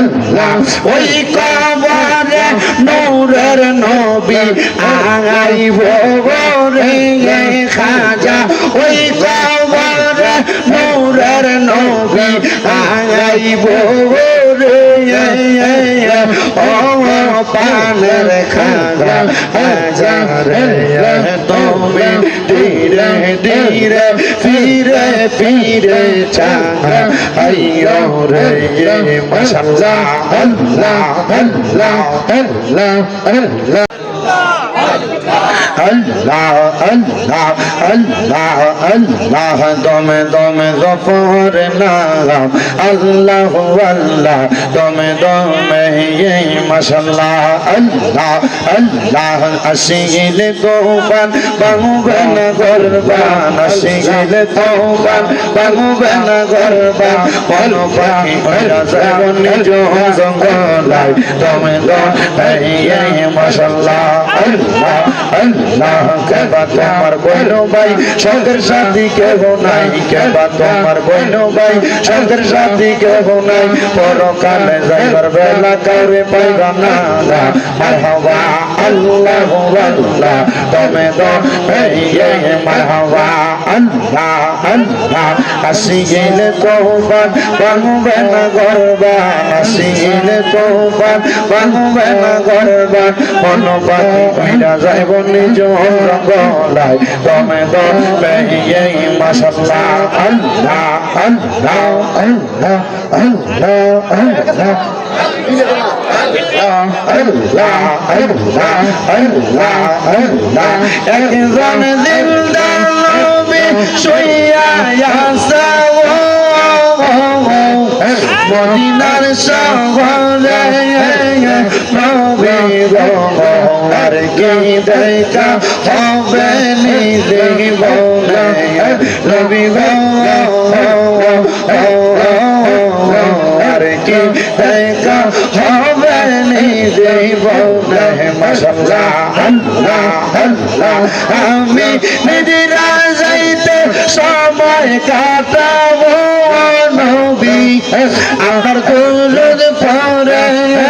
আল্লাহ। ওই কবরে নূরের নবী আইব রে খাজা। ওই কবরে নূরের নবী ও পানের খাজা হাজারে তুমি ধীরে ধীরে ফিরে ফিরে চাঙ্গা আইয়ো রে মাশাআল্লাহ আল্লাহ আল্লাহ আল্লাহ আল্লাহ আল্লাহ আল্লাহ আল্লাহ আল্লাহ, দমে দমে গফর নাম আল্লাহ আল্লাহ, দমে দমে মাশাল্লাহ। আল্লাহ আল্লাহ, আসিলে তোফান বাঙুবেন গরবান, আসিলে তোফান বাঙুবেন গরবান। বল পাখি জঙ্গলায় দমে দমে মাশাল্লাহ। अल्लाह अल्लाह के बात हमार कोई नो भाई शंकर शादी के हो नहीं के बात हमार कोई नो भाई शंकर शादी के हो नहीं পরকাল যাইবার বেলা কাউরে পাইবা না মারহাবা আল্লাহু আল্লাহ তবে তো এই মারহাবা আল্লাহ আল্লাহ আসিলে কহবান বাংবে না গরবা আসিলে গেলে তোফান বাঙবে না গরবান মন পাখি কইরা যাইব নিজ গলায় তুমি তো এই মাশাল্লাহ আল্লাহ আল্লাহ আল্লাহ আল্লাহ আল্লাহ একজন দিলদার নবী শুইয়া আছে মদিনার শহরে নবী আর কি দেখা হবে বলে নবী আর কি দেখা হবে আল্লাহ আল্লাহ আমি নিজেরা যাইতে সময় কাটাবো নবী আমার দুলুদ পরে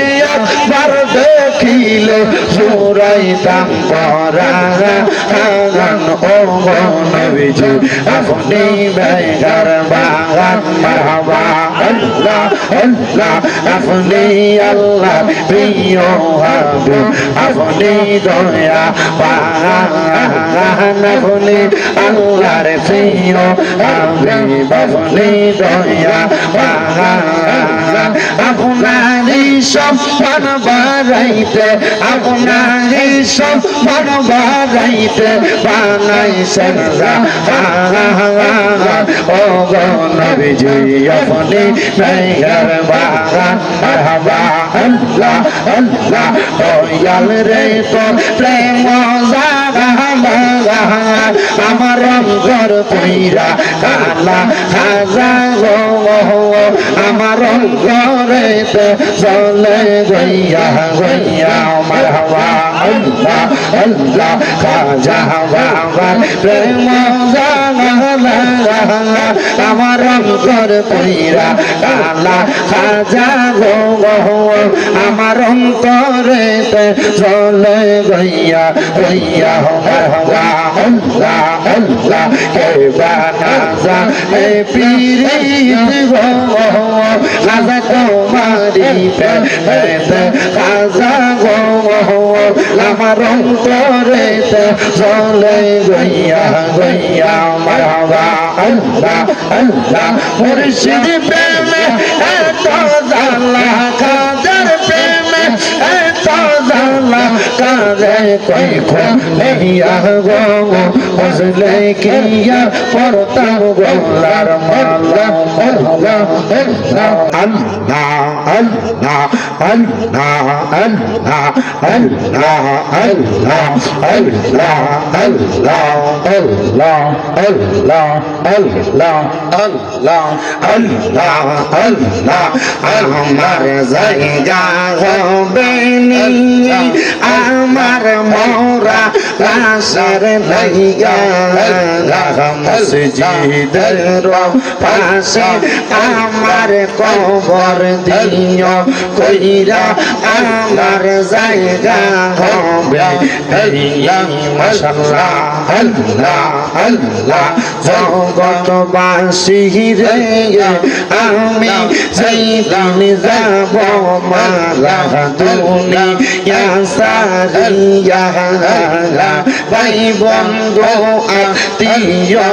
দেখিলে জোরাইতাম পরাগান ও নবীজি আপনি বেগার বাগান মারহাবা আল্লাহ আল্লাহ। আপনি আল্লাহ প্রিয় হাবু। আপনি দয়া পাগান আপনি আল্লাহর প্রিয় হাবিব আপনি দয়া আপনার এই সম্মান বাড়াইতে, আপনার এই সম্মান বাড়াইতে বানাইছেন ও গণবিজি আপনি মেঘের বাবা আল্লাহ আল্লাহ ও রে তো প্রেম যা আমার অঙ্গর পইরা কালা খাজা গো আমার অঙ্গরে চলে গইয়া গইয়া মারহাবা আল্লাহ আল্লাহ খাজা বাবা প্রেম আমার অঙ্গর পইরা কালা খাজা গো আমার অন্তরে চলে গইয়া গইয়া রাজা কুমারী রাজা গো আমার অন্তরে চলে গইয়া গইয়া মারবা আল্লাহ আল্লাহ মুর্শিদ প্রেমে এত জালা তারে কই খুলিয়া গো বুঝলে কিয়া পড়তাম গোলার মালা আল্লাহ আল্লাহ আল্লাহ আল্লাহ আল্লাহ আল্লাহ আল্লাহ আল্লাহ আল্লাহ আল্লাহ আল্লাহ আল্লাহ আল্লাহ আল্লাহ আল্লাহ আমার জায়গা হবে আমার মোরা লাশের লাইগা। মসজিদের পাশে আমার কবর দিও, কইরা আমার জায়গা হবে। মাশাআল্লাহ আল্লাহ আল্লাহ, জগৎবাসী রে, আমি যেদিন যাব মারা দুনিয়া সারিয়া ভাই বন্ধু আত্মীয়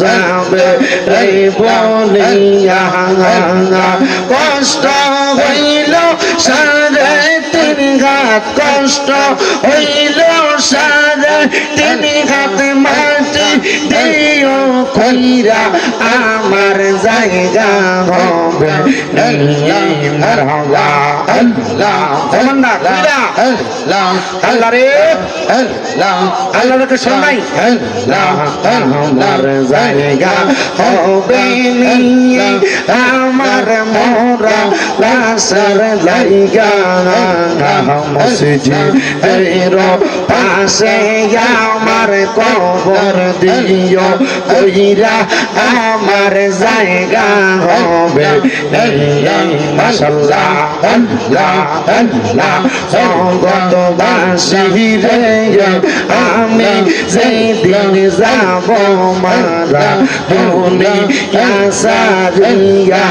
যাবে রে বলিয়া কষ্ট হইল সারে তিন ঘাত, কষ্ট হইল সারে তিন ঘাত মাটি দেও কইরা আমার জায়গা হবে আল্লাহর কাছে নাই আমার জায়গা হবে আমার মোরা লাসার জায়গা মসজিদ পাশে আমার কবর দিয়ে দিও কইরা আমার জায়গা হবে মাশাল্লাহ আল্লাহ আল্লাহ জগৎবাসী রে আমি যেদিন যাব মারা দুনিয়া সারিয়া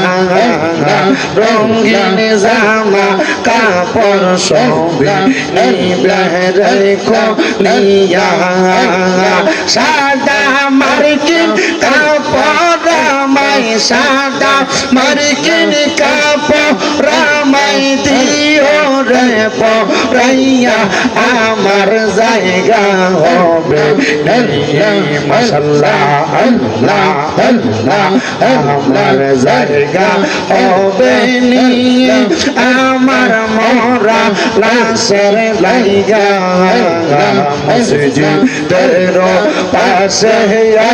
রঙিন জামা কাপড় সবে নিবে রেখো নিয়া সাদা মার্কিন কাপড় রামাই সাদা, মার্কিন কাপড় রামাই দিও রে পরাইয়া, আমার জায়গা হবে। মাশাল্লাহ, আল্লাহ আমার জায়গা হবে আমার মরা লাশের লাইগা মসজিদের পাশে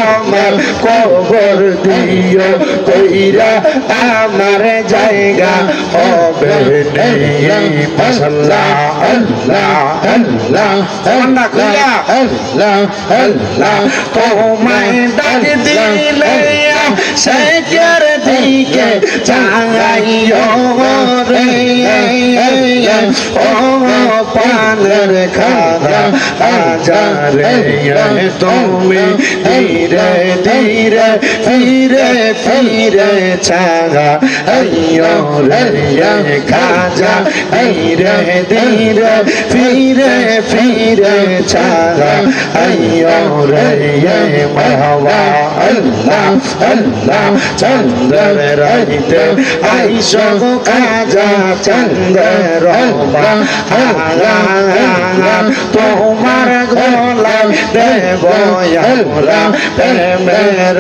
আমার কবর দিও কইরা আমার জায়গা হবে নিয়ে মাশাল্লাহ আল্লাহ আল্লাহ আল্লাহ আল্লাহ আল্লাহ তোমায় ডাক দিলে সেকের দিকে চাইও রে ও পানের খাদা আজারে তুমি ধীরে ধীরে ফিরে ফিরে ছাগা আইয়ো রে খাজা ধীরে ধীরে ফিরে ফিরে ছাগা আইয়ো রে মাহওয়া আল্লাহ আল্লাহ চন্দ্র রহিতে আইসো খাজা চন্দ্র তোমার গোলাম দেব প্রেমের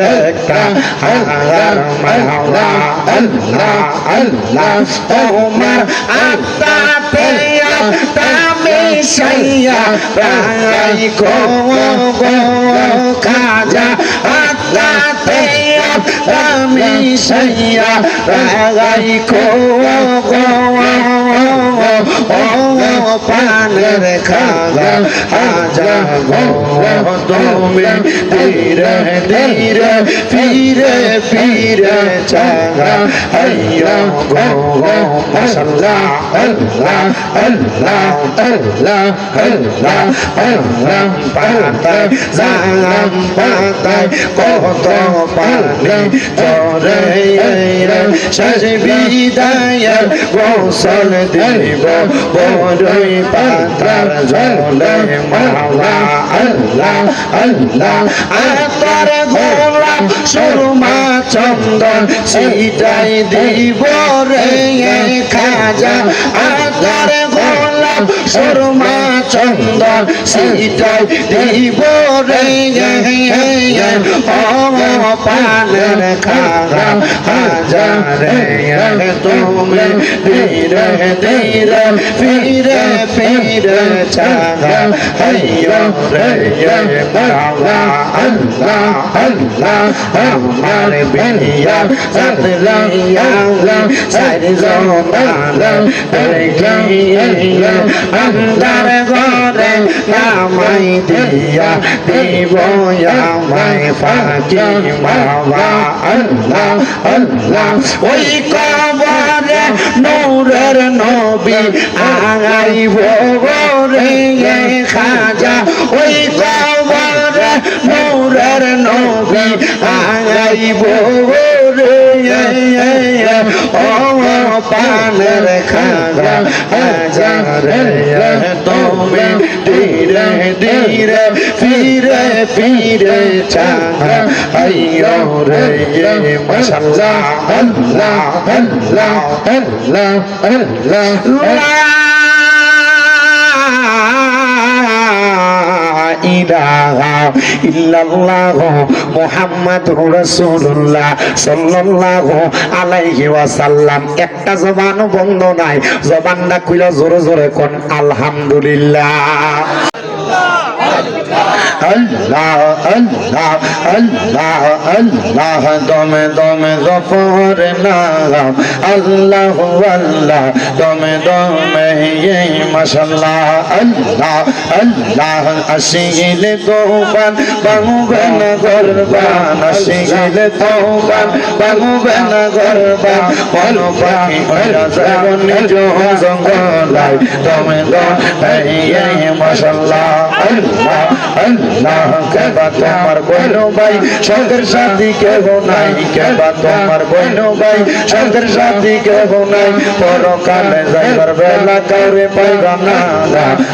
হার মাওলা আল্লাহ আল্লাহ, তোমার আত্মাতে আত্মা সাইয়া রাই গো গো খাজা। আত্মাতে আত্মা সাইয়া রাই গো গো পানের খাগা আজা গো তুমি ধীরে ধীরে ফিরে ফিরে চাগা আইয়ো গো মাশাল্লাহ আল্লাহ আল্লাহ আল্লাহ আল্লাহ আল্লাহ পাতায় জাম পাতায় কত পানি চরে শেষ বিদায় গোসল দিব বড়ই পাত্রার জলে মাওলা আল্লাহ আল্লাহ আতর গোলাপ সুরমা চন্দন সিটাই দিব রে খাজা আতর গোলাপ সুরমা চন্দন সিটাই দিব রে পানের খাগা হাজারে তুমি ধীরে ধীরে ফিরে ফিরে চাগা হাইয়ো রে বাবা আল্লাহ আল্লাহ আমার বিয়া সাতলিয়া সারি জমানা দেখিয়া আন্দার ঘরে নামাই দিয়া দিব আমায় ফাঁকি বাবা আল্লাহ আল্লাহ ওই কবরে নূরের নবী আগাইব রে খাজা ওই কবরে নূরের নবী আগাইব রে ও পানের খাজা হাজারে তুমি ধীরে ধীরে ফিরে ফিরে আইয়ো রে ইলাহা ইল্লাল্লাহ একটা জবানো বন্ধ নাই। জবানটা কইলা জোরে জোরে কোন আলহামদুলিল্লাহ। আল্লাহ আল্লাহ আল্লাহ আল্লাহ, দমে দমে গফর নাম আল্লাহ আল্লাহ, দমে দমে ইয়ে মাশাল্লাহ। আল্লাহ আল্লাহ, আসিলে তোফান বাঙুবে না গরবান আসিলে তোফান বাঙুবে না গরবান মন পাখি নিজ জঙ্গলায়। দমে দমে ইয়ে মাশাল্লাহ। আল্লাহ আল্লাহ কেবা তোমার বইন ভাই সঙ্গের সাথী কেহ নাই কেবা তোমার বইন ভাই সঙ্গের সাথী কেহ নাই পরকালে যাইবার বেলা কাউরে পাইবা না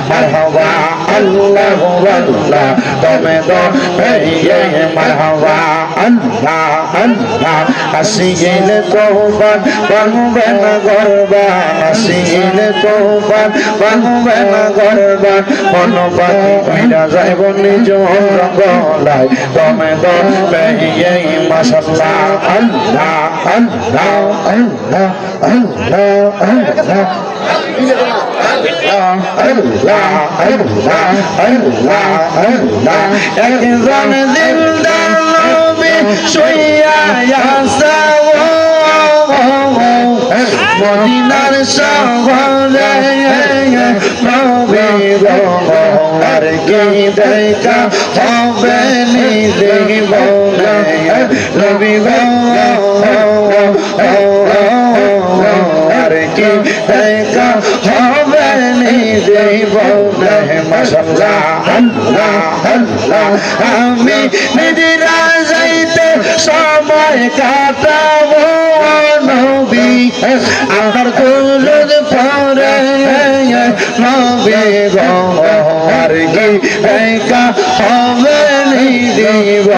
মারহাবা আল্লাহ আল্লাহ তো এই মারহাবা আল্লাহ আল্লাহ আসিলে তোফান বাঙবে না গরবান আসিলে তোফান বাঙবে না গরবান মন পাখি কইরা যাইব নিজ গলায় তুমি তো এই মাশাল্লাহ আল্লাহ আল্লাহ আল্লাহ আল্লাহ আল্লাহ একজন দিলদার নবী মদিনার শহরে কি দেখা হবে নি দেব নবী আর কি দেখা মশাল্লাহ আল্লাহ আল্লাহ আমি নিজেরা যাইতে সময় কাটাবো নবী আমার দুলুদ পরে নবী গো আর কি হবে নি দেব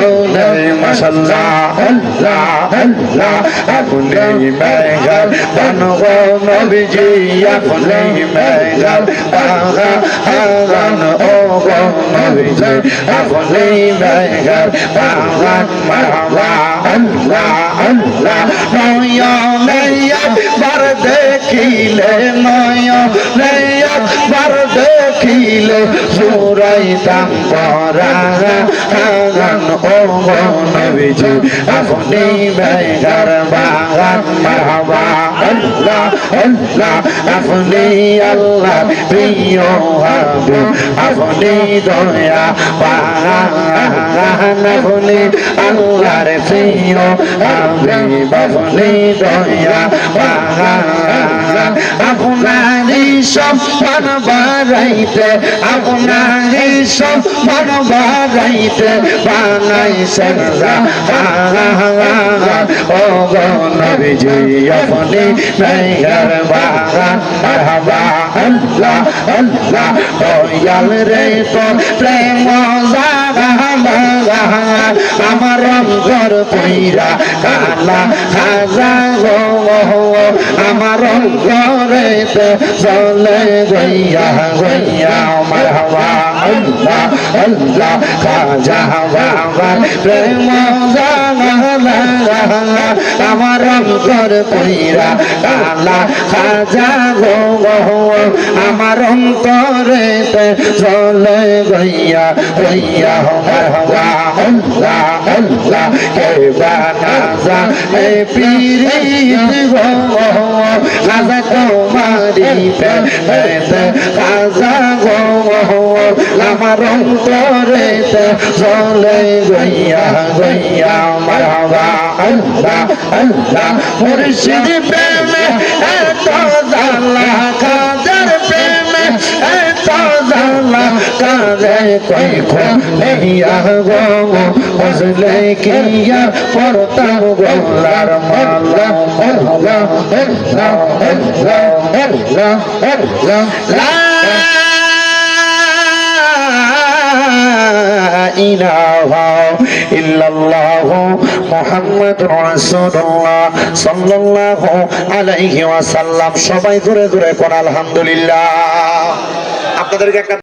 মশাল্লাহ আল্লাহ আল্লাহ আপনি মেঘাল বানব নবীজি আপনি মেঘাল বাগা হাগান ও গো নবীজি আপনি মেঘাল বাগান মারহাবা আল্লাহ আল্লাহ নয়নে একবার দেখিলে নয়নে একবার দেখিলে জোরাইতাম পরাগান ও নবীজি আপনি মেঘার বাগান। মারহাবা, আল্লাহ আল্লাহ, আপনি আল্লাহ প্রিয় হাবিব আপনি দয়া পাহান আপনি আল্লাহর প্রিয় হাবিব আপনি দয়া পাহান আপনারই সম্মান বাড়াইতে আপনারই সম্মান বাড়াইতে বানাইছেন ও গণ বিজয়ী আপনি মেঘের বাবা আল্লাহ আল্লাহ, দয়াল রে তো প্রেম আমার অন্তর পইরা কালা খাজা গো আমার অন্তরেতে চলে গইয়া গইয়া। আমার হওয়া, আল্লাহ আল্লাহ, খাজা বাবা প্রেম আমার অন্তর পইরা কালা খাজা গো। আমার অন্তরেতে চলে গইয়া গইয়া হওয়া আল্লাহ আল্লাহ কে বানাজা এ পীরিত গো খাজা তোমারি পেতে খাজা গো, আমার অন্তরেতে চলে গইয়া গইয়া জালা কাজে কই খো নেইয়া গো বসলে কিয়া সবাই জোরে জোরে কোন আলহামদুলিল্লাহ আপনাদেরকে একটা